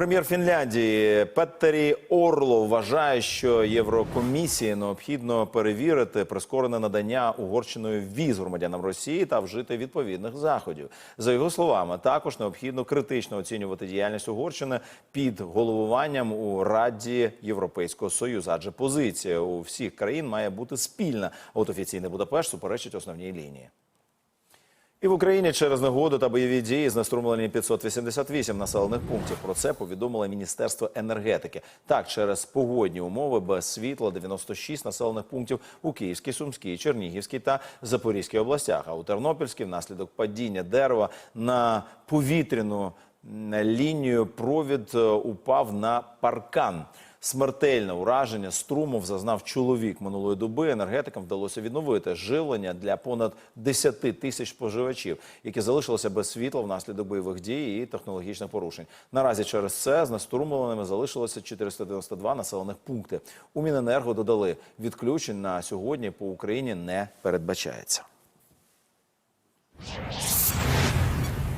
Прем'єр Фінляндії Петтері Орло вважає, що Єврокомісії необхідно перевірити прискорене надання Угорщиною віз громадянам Росії та вжити відповідних заходів. За його словами, також необхідно критично оцінювати діяльність Угорщини під головуванням у Раді Європейського Союзу, адже позиція у всіх країн має бути спільна. От офіційний Будапешт суперечить основній лінії. І в Україні через негоду та бойові дії знеструмлені 588 населених пунктів. Про це повідомило Міністерство енергетики. Так, через погодні умови без світла 96 населених пунктів у Київській, Сумській, Чернігівській та Запорізькій областях. А у Тернопільській внаслідок падіння дерева на повітряну лінію провід е, упав на паркан. Смертельне ураження струмов зазнав чоловік минулої доби. Енергетикам вдалося відновити живлення для понад 10 тисяч споживачів, які залишилися без світла внаслідок бойових дій і технологічних порушень. Наразі через це знеструмленими залишилося 492 населених пункти. У Міненерго додали відключень на сьогодні по Україні не передбачається.